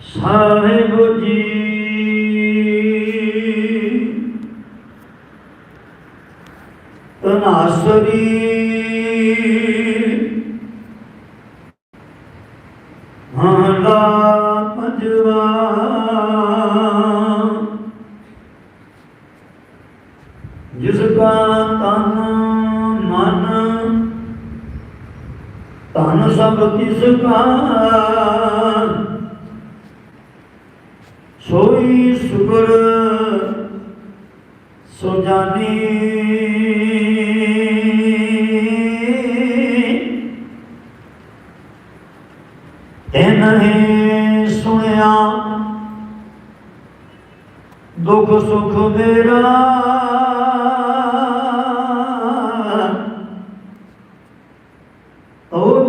ਸਾਹਿਬ ਜੀ। ਤਨਾਸਰੀ ਮਹਲਾ ਧਨ ਸਭ ਤਿਸ ਕਾ ਸੋਈ ਸੁਗਰ ਸੋ ਜਾਣੀ। ਤੈਨਹੀਂ ਸੁਣਿਆ ਦੁੱਖ ਸੁਖ ਮੇਰਾ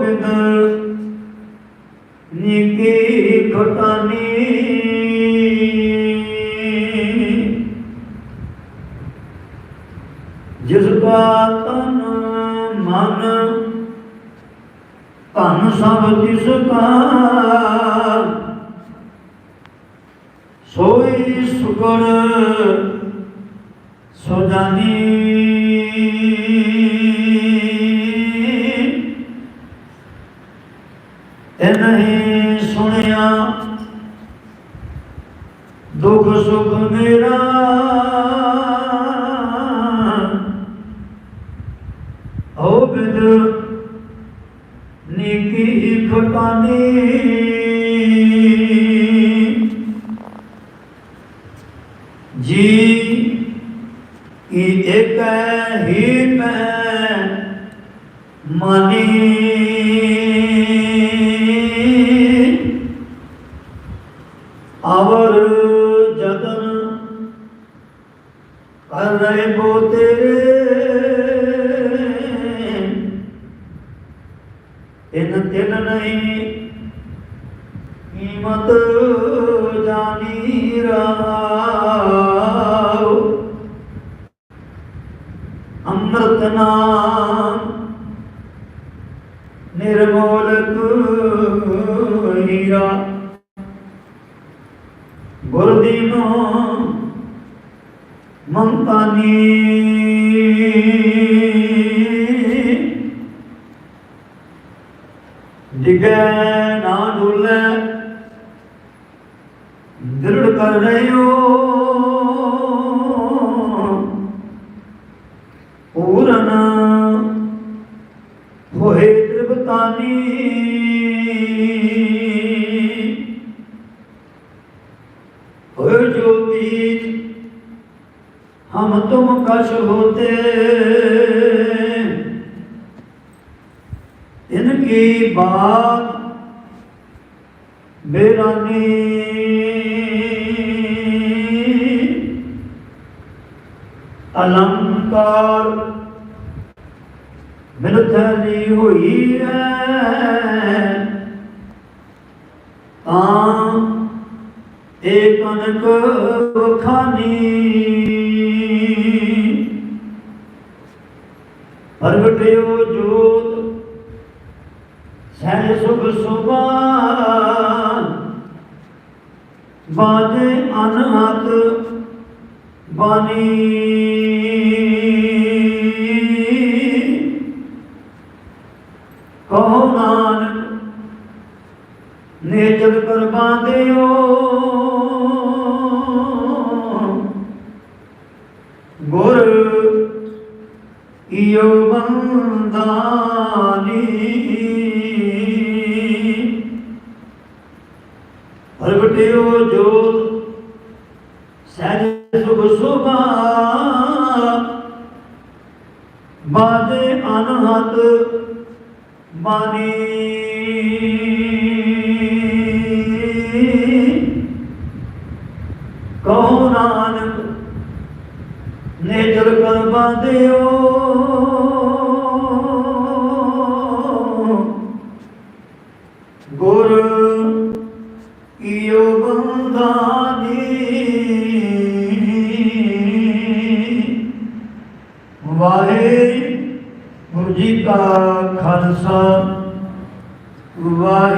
ਓ ਬਿਦ ਨਿਕੀ ਖਟਾਨੀ ਜਿਸ ਕਾ ਤਨ ਮਨ ਧਨ ਸਭ ਤਿਸ ਕਾ ਸੋਈ ਸੁਗੜ ਸੋ ਨਹੀਂ ਸੁਣਿਆ। ਦੁੱਖ ਸੁਖ ਮੇਰਾ ਓ ਬਿਦ ਨਿਕੀ ਖਟਾਨੀ ਜੀ ਕੀ ਇੱਕ ਹੀ ਮੈਂ ਮਾਨੀ। ਅਵਰ ਜਤਨ ਕਰ ਰਹੇ ਬੋ ਤੇਰੇ। ਤਿਨ ਤਿਨ ਨਹੀਂ ਕੀਮਤ ਜਾਣੀ ਰਾਉ ਅੰਮ੍ਰਿਤ ਨਾਮ ਨਿਰਮੋਲਕ ਗੁਰ ਦੀਨੋ ਮਮਤਾਨੀ ਦਿਗੈ ਨਾ ਡੁੱਲੇ ਦ੍ਰਿੜ ਕਰ ਰਹਿਓ। ਪੂਰਨ ਹੋਏ ਤ੍ਰਿਪਤਾਨੀ। हम तुम कश होते इनकी बात बेरानी अलंकार मिलथली हुई है ਤਾਂ ਏ ਕਨਕ ਖਾਨੀ ਪ੍ਰਗਟਿਓ ਜੋਤ। ਸਹਿ ਸੁਭ ਸੁਭਾ ਬਾਜੇ ਅਨਹਤ ਬਾਣੀ। ਕਹੋ ਨਾਨਕ ਨੇਚਰ ਕਰ ਗੁਰ ਇਯੋ ਬੰਦਾਨੀ ਪ੍ਰਗਟਿਓ ਜੋਤ ਸਹਿਜ ਸੁਖ ਸੁਭਾ। ਬਾਦੇ ਅਨਹਤ ਬਾਣੀ ਕਹੋ ਨਾਨਕ ਜਲ ਕਰ ਬਾਂਧਿਓ। ਜੀ ਕਾ ਖਾਲਸਾ। ਵਾਹਿ